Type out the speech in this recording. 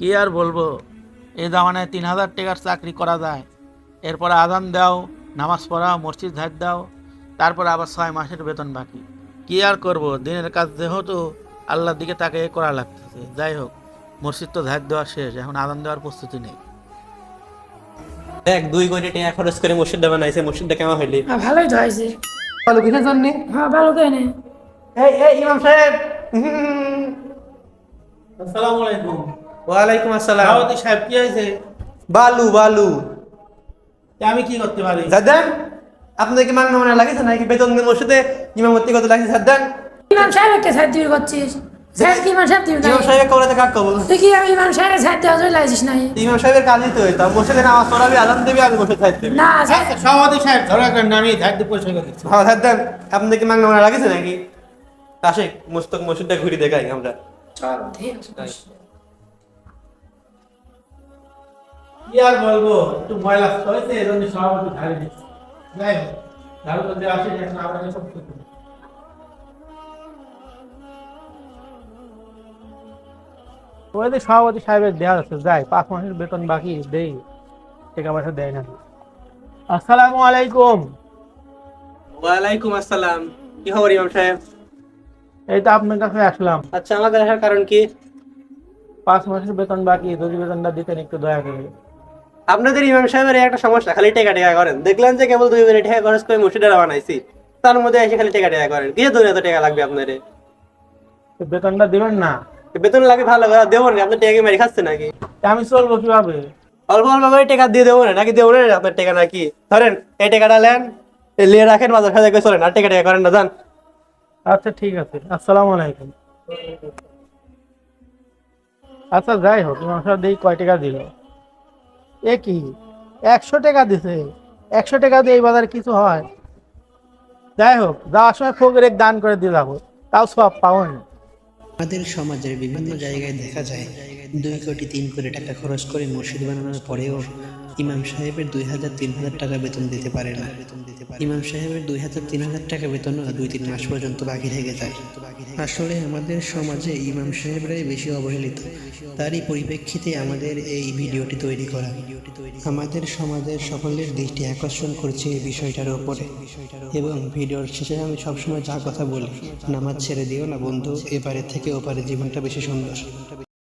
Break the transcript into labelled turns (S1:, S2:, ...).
S1: কি আর বলব? এই জামানায় তিন হাজার টাকার চাকরি করা যায়। এরপর আদান দাও নামাজ পড়াও মসজিদ ঝাড় দাও তারপর আবার ছয় মাসের বেতন বাকি। কি আর করব? দিনের কাজ যেহেতু আল্লাহর দিকে তাকে এ করা লাগতেছে। যাই হোক মসজিদ তো ধার দেওয়া শেষ এখন আদান দেওয়ার প্রস্তুতি নেই।
S2: এক দুই কোটি টাকা খরচ করে মসজিদটা বানাইছে মসজিদটা কেমন হইলি?
S3: হ্যাঁ ভালোই তো হয়েছে।
S2: ভালো কিসের জন্য?
S3: হ্যাঁ ভালো কেন
S2: এই এই ইমাম সাহেব।
S1: আসসালামু আলাইকুম।
S2: ওয়ালাইকুম আসসালাম।
S1: সাহেব কি হয়েছে?
S2: বালু বালু।
S1: আমি কি করতে পারি?
S2: জাদান আপনাদের কি মাংনা মনে লাগিছে নাকি? বেতন মসজিদে ইমামতি কত লাগিছে জাদান
S3: ইমাম সাহেবকে সাইড দিবি করছিস? সাহেব কি ইমাম সাহেব তুই কি আমি ইমাম সাহেবের দেওয়া চলে আসিস নাই?
S2: ইমাম সাহেবের কাজই তো এটা মসজিদে নামাজ পড়াবি আজান দিবি আমি মসজিদ থাকতে
S3: না সাহেব
S1: সভাপতি সাহেব ধরে রাখবেন না আমি দিয়ে করে দিচ্ছি।
S2: হ্যাঁ জাদান আপনাদের কি মাংনা মনে লাগিছে নাকি? আশিক মুস্তক মসজিদটা ঘুরি দেখাই আমরা।
S3: চল
S1: কি আর বলব? একটু ময়লা হয়েছে এই জন্য সভাপতি ঝাড়ি দিচ্ছে। যাই হোক ঝাড়ু তো দেওয়া শেষ এখন আপনাকে সব কিছু করতে ওই সভাপতি সাহেবের দেওয়া আছে যাই পাঁচ মাসের বেতন বাকি দেই। টাকা পয়সা দেয় না। আসসালামু আলাইকুম।
S2: ওয়ালাইকুম আসসালাম। কি খবর ইমাম সাহেব?
S1: এই তো আপনার কাছে আসলাম।
S2: আচ্ছা আমাদের আসার কারণ কি?
S1: পাঁচ মাসের বেতন বাকি যদি বেতনটা দিতেন একটু দয়া করে।
S2: আপনাদের ইমাম সাহেবের একটা সমস্যা খালি টেকা টেকা করেন। দেখলেন যে কেবল দুই মিনিট টাকা খরচ করে মসজিদটা বানাইছি তার মধ্যে এসে খালি টেকা টেকা করেন। কি ধরে এত টাকা লাগবে আপনাদের?
S1: বেতনটা দিবেন না।
S2: বেতন লাগবে ভালো করে দেবো না। আপনার টাকা মেরে খাচ্ছে নাকি?
S1: তা আমি চলবো কীভাবে?
S2: অল্প অল্প করে টাকা দিয়ে দেবো না নাকি দেবো না আপনার টাকা নাকি? ধরেন এই টাকাটা নেন লিয়ে রাখেন বাজার সাজা করে চলেন আর টাকা টাকা করেন না যান।
S1: আচ্ছা ঠিক আছে। আসসালামু আলাইকুম। আচ্ছা যাই হোক সাহেব দেখি কয় টাকা দিল। এ কি? একশো টাকা দিছে। একশো টাকা দিয়ে এই বাজার কিছু হয়? যাই হোক, যাওয়ার সময় ফকির দান করে দিয়ে যাব তাও সব পাওনি
S4: আমাদের সমাজের বিভিন্ন জায়গায় দেখা যায় দুই কোটি তিন কোটি টাকা খরচ করে মসজিদ বানানোর পরেও ইমাম সাহেবের দুই হাজার তিন হাজার টাকা বেতন দিতে পারে না। ইমাম সাহেবের দুই হাজার তিন হাজার টাকা বেতন দুই তিন মাস পর্যন্ত বাকি থেকে যায়। আসলে আমাদের সমাজে ইমাম সাহেবরাই বেশি অবহেলিত। তারই পরিপ্রেক্ষিতে আমাদের এই ভিডিওটি তৈরি করা। আমাদের সমাজের সকলের দৃষ্টি আকর্ষণ করছে এই বিষয়টার উপরে। এবং ভিডিওর শেষে আমি সবসময় যা কথা বলি, নামাজ ছেড়ে দিও না বন্ধু, এপারে থেকে ওপারে জীবনটা বেশি সুন্দর।